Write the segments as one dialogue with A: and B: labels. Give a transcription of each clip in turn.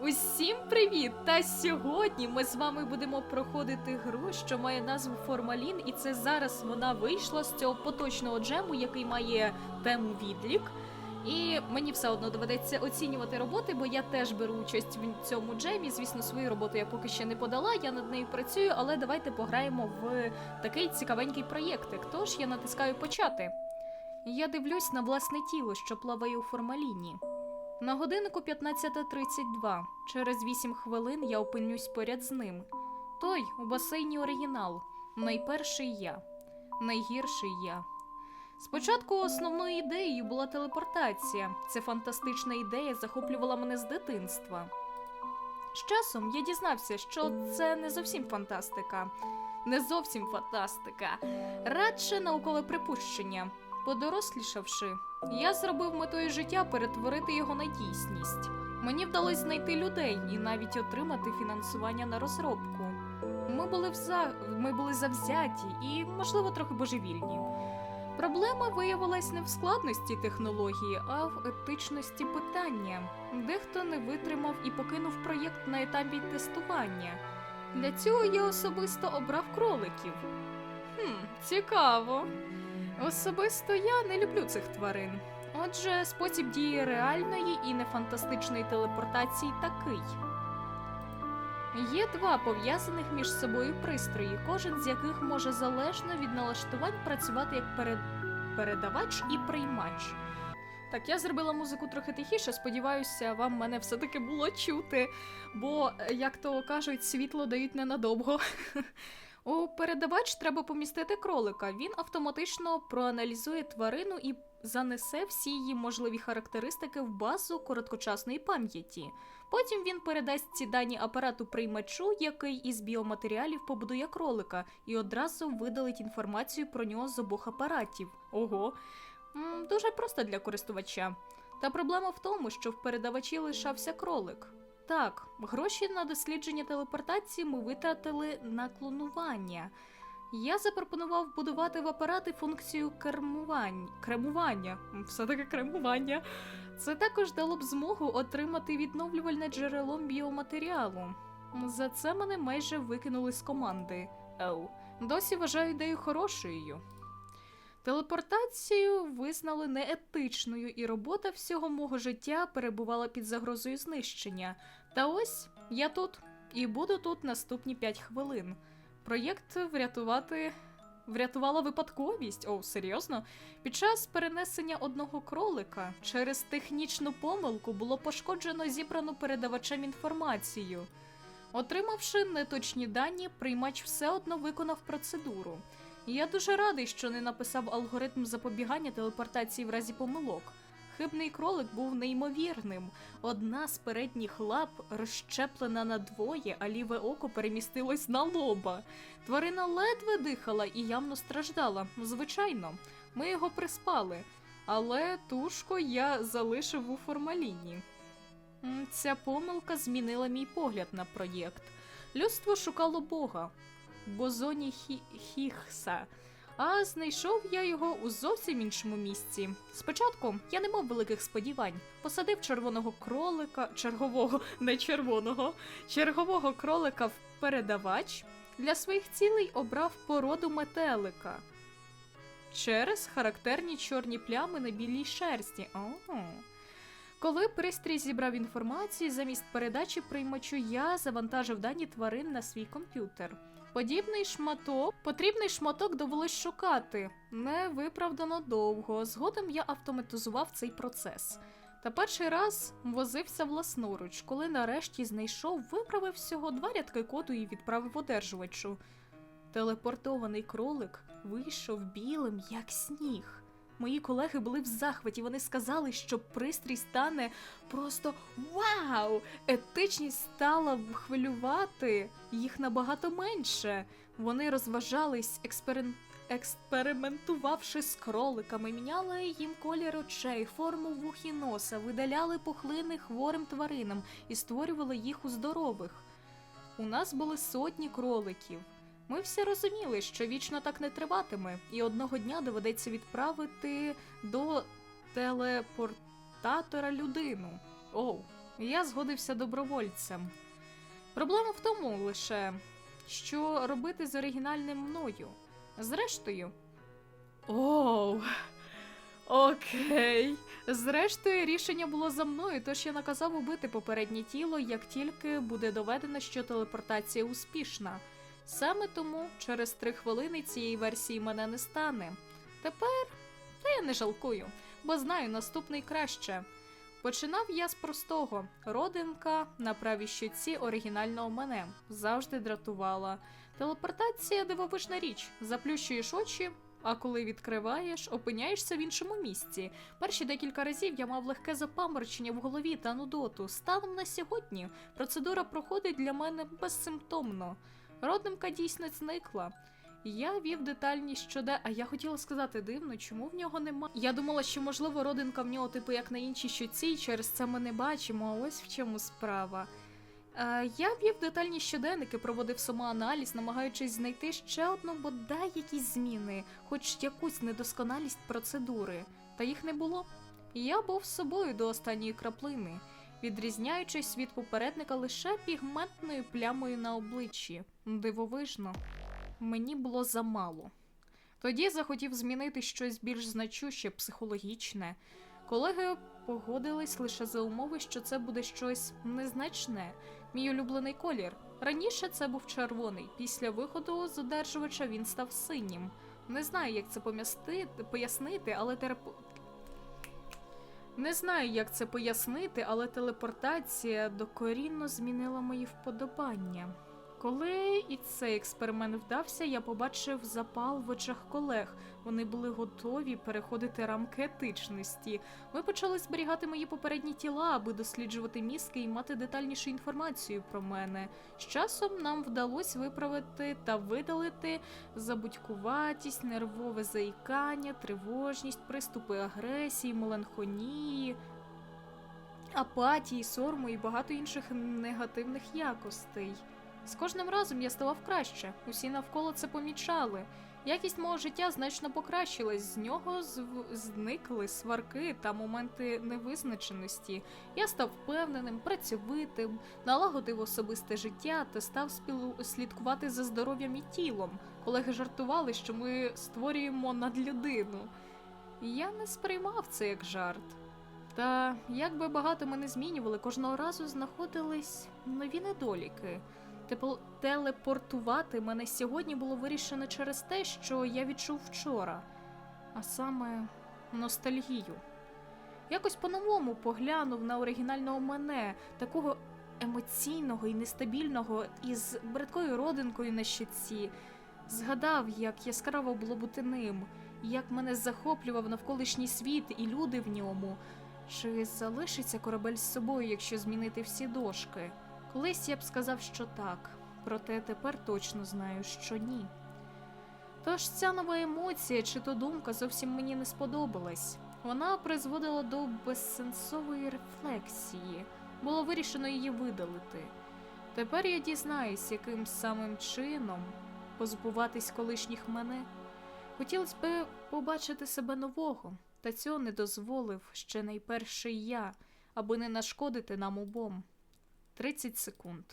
A: Усім привіт! Та сьогодні ми з вами будемо проходити гру, що має назву Формалін, і це зараз вона вийшла з цього поточного джему, який має тему відлік. І мені все одно доведеться оцінювати роботи, бо я теж беру участь в цьому джемі. Звісно, свою роботу я поки ще не подала, я над нею працюю, але давайте пограємо в такий цікавенький проєктик. Тож я натискаю почати. Я дивлюсь на власне тіло, що плаває у формаліні. На годиннику 15.32. Через 8 хвилин я опинюсь поряд з ним. Той у басейні оригінал. Найперший я, найгірший я. Спочатку основною ідеєю була телепортація. Ця фантастична ідея захоплювала мене з дитинства. З часом я дізнався, що це не зовсім фантастика. Не зовсім фантастика, радше наукове припущення. Подорослішавши, я зробив метою життя перетворити його на дійсність. Мені вдалося знайти людей і навіть отримати фінансування на розробку. Ми були вза... ми були завзяті і, можливо, трохи божевільні. Проблема виявилась не в складності технології, а в етичності питання. Дехто не витримав і покинув проєкт на етапі тестування. Для цього я особисто обрав кроликів. Хм, цікаво. Особисто я не люблю цих тварин. Отже, спосіб дії реальної і нефантастичної телепортації такий. Є два пов'язаних між собою пристрої, кожен з яких може залежно від налаштувань працювати як перед... передавач і приймач. Так, я зробила музику трохи тихіше, сподіваюся, вам мене все-таки було чути, бо, е, як то кажуть, світло дають ненадовго. У передавач треба помістити кролика. Він автоматично проаналізує тварину і занесе всі її можливі характеристики в базу короткочасної пам'яті. Потім він передасть ці дані апарату приймачу, який із біоматеріалів побудує кролика, і одразу видалить інформацію про нього з обох апаратів. Ого, дуже просто для користувача. Та проблема в тому, що в передавачі лишався кролик. Так, гроші на дослідження телепортації ми витратили на клонування. Я запропонував будувати в апарати функцію кермування. Кремування. Все-таки кремування. Це також дало б змогу отримати відновлювальне джерело біоматеріалу. За це мене майже викинули з команди. Оу. Досі вважаю ідею хорошою. Телепортацію визнали неетичною, і робота всього мого життя перебувала під загрозою знищення. Та ось я тут і буду тут наступні 5 хвилин. Проєкт врятувати. Врятувала випадковість. О, серйозно? Під час перенесення одного кролика через технічну помилку було пошкоджено зібрану передавачем інформацію. Отримавши неточні дані, приймач все одно виконав процедуру. Я дуже радий, що не написав алгоритм запобігання телепортації в разі помилок. Хибний кролик був неймовірним. Одна з передніх лап розщеплена на двоє, а ліве око перемістилось на лоба. Тварина ледве дихала і явно страждала. Звичайно, ми його приспали, але тушко я залишив у формаліні. Ця помилка змінила мій погляд на проєкт. Людство шукало Бога бозоні Хі- Хіггса, а знайшов я його у зовсім іншому місці. Спочатку я не мав великих сподівань. Посадив червоного кролика, чергового, не червоного, чергового кролика в передавач. Для своїх цілей обрав породу метелика. Через характерні чорні плями на білій шерсті. О. Коли пристрій зібрав інформацію, замість передачі приймачу я завантажив дані тварин на свій комп'ютер. Подібний шматок, потрібний шматок довелось шукати. Не виправдано довго. Згодом я автоматизував цей процес. Та перший раз возився власноруч, коли нарешті знайшов, виправив всього два рядки коду і відправив одержувачу. Телепортований кролик вийшов білим, як сніг. Мої колеги були в захваті. Вони сказали, що пристрій стане просто вау! Етичність стала хвилювати їх набагато менше. Вони розважались, експерим... експериментувавши з кроликами, міняли їм колір очей, форму вух і носа, видаляли пухлини хворим тваринам і створювали їх у здорових. У нас були сотні кроликів. Ми всі розуміли, що вічно так не триватиме, і одного дня доведеться відправити до телепортатора людину. Оу, я згодився добровольцем. Проблема в тому лише, що робити з оригінальним мною. Зрештою. Оу. Окей. Зрештою, рішення було за мною, тож я наказав убити попереднє тіло, як тільки буде доведено, що телепортація успішна. Саме тому через три хвилини цієї версії мене не стане. Тепер та я не жалкую, бо знаю наступний краще. Починав я з простого. Родинка на правій щоці оригінального мене завжди дратувала. Телепортація дивовижна річ. Заплющуєш очі, а коли відкриваєш, опиняєшся в іншому місці. Перші декілька разів я мав легке запаморочення в голові та нудоту. Станом на сьогодні процедура проходить для мене безсимптомно. Родимка дійсно зникла. Я вів детальні щодо. А я хотіла сказати дивно, чому в нього нема. Я думала, що можливо родинка в нього, типу, як на іншій щоці, і через це ми не бачимо. А ось в чому справа. Е, я вів детальні щоденники, проводив самоаналіз, намагаючись знайти ще одну бодай якісь зміни, хоч якусь недосконалість процедури. Та їх не було. Я був з собою до останньої краплини, відрізняючись від попередника лише пігментною плямою на обличчі. Дивовижно мені було замало. Тоді захотів змінити щось більш значуще, психологічне. Колеги погодились лише за умови, що це буде щось незначне. Мій улюблений колір. Раніше це був червоний. Після виходу з одержувача він став синім. Не знаю, як це пом'ясти- пояснити, але терап... Не знаю, як це пояснити, але телепортація докорінно змінила мої вподобання. Коли і цей експеримент вдався, я побачив запал в очах колег. Вони були готові переходити рамки етичності. Ми почали зберігати мої попередні тіла, аби досліджувати мізки і мати детальнішу інформацію про мене. З часом нам вдалося виправити та видалити забудькуватість, нервове заїкання, тривожність, приступи агресії, меланхонії, апатії, сорму і багато інших негативних якостей. З кожним разом я ставав краще, усі навколо це помічали. Якість мого життя значно покращилась, з нього зникли сварки та моменти невизначеності. Я став впевненим, працьовитим, налагодив особисте життя та став спілу... слідкувати за здоров'ям і тілом. Колеги жартували, що ми створюємо надлюдину. Я не сприймав це як жарт. Та як би багато ми не змінювали, кожного разу знаходились нові недоліки. Телепортувати мене сьогодні було вирішено через те, що я відчув вчора, а саме ностальгію. Якось по-новому поглянув на оригінального мене, такого емоційного і нестабільного, із бридкою родинкою на щоці. Згадав, як яскраво було бути ним, як мене захоплював навколишній світ і люди в ньому. Чи залишиться корабель з собою, якщо змінити всі дошки? Колись я б сказав, що так, проте тепер точно знаю, що ні. Тож ця нова емоція чи то думка зовсім мені не сподобалась. Вона призводила до безсенсової рефлексії. Було вирішено її видалити. Тепер я дізнаюсь, яким самим чином позбуватись колишніх мене. Хотілося б побачити себе нового, та цього не дозволив ще найперший я, аби не нашкодити нам обом. 30 секунд.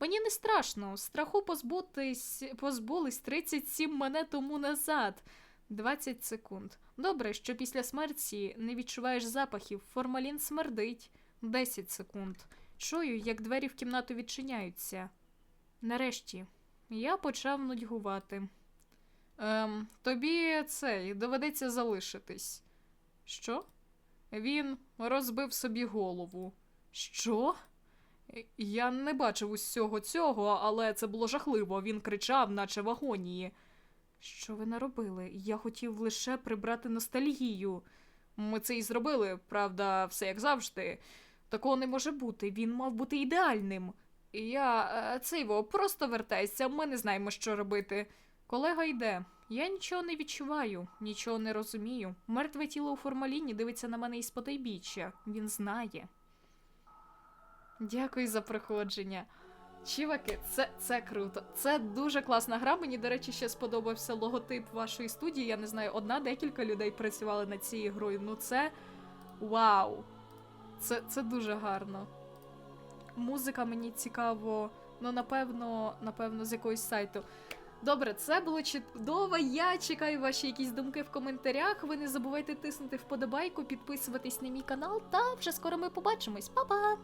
A: Мені не страшно, страху позбутись, позбулись 37 мене тому назад. 20 секунд. Добре, що після смерті не відчуваєш запахів, формалін смердить. 10 секунд. Чую, як двері в кімнату відчиняються. Нарешті, я почав нудьгувати. Ем, тобі цей доведеться залишитись. Що? Він розбив собі голову. Що? Я не бачив усього цього, але це було жахливо. Він кричав, наче в агонії. Що ви наробили? Я хотів лише прибрати ностальгію. Ми це і зробили, правда, все як завжди. Такого не може бути. Він мав бути ідеальним. Я е, цейво, просто вертайся, ми не знаємо, що робити. Колега йде. Я нічого не відчуваю, нічого не розумію. Мертве тіло у формаліні дивиться на мене із потайбіччя. Він знає. Дякую за проходження. Чуваки, це, це круто. Це дуже класна гра. Мені, до речі, ще сподобався логотип вашої студії. Я не знаю, одна декілька людей працювали над цією грою. Ну це вау! Це, це дуже гарно. музика мені цікаво. Ну, напевно, напевно, з якогось сайту. Добре, це було чудово. Я чекаю ваші якісь думки в коментарях. Ви не забувайте тиснути вподобайку, підписуватись на мій канал, та вже скоро ми побачимось. Па-па!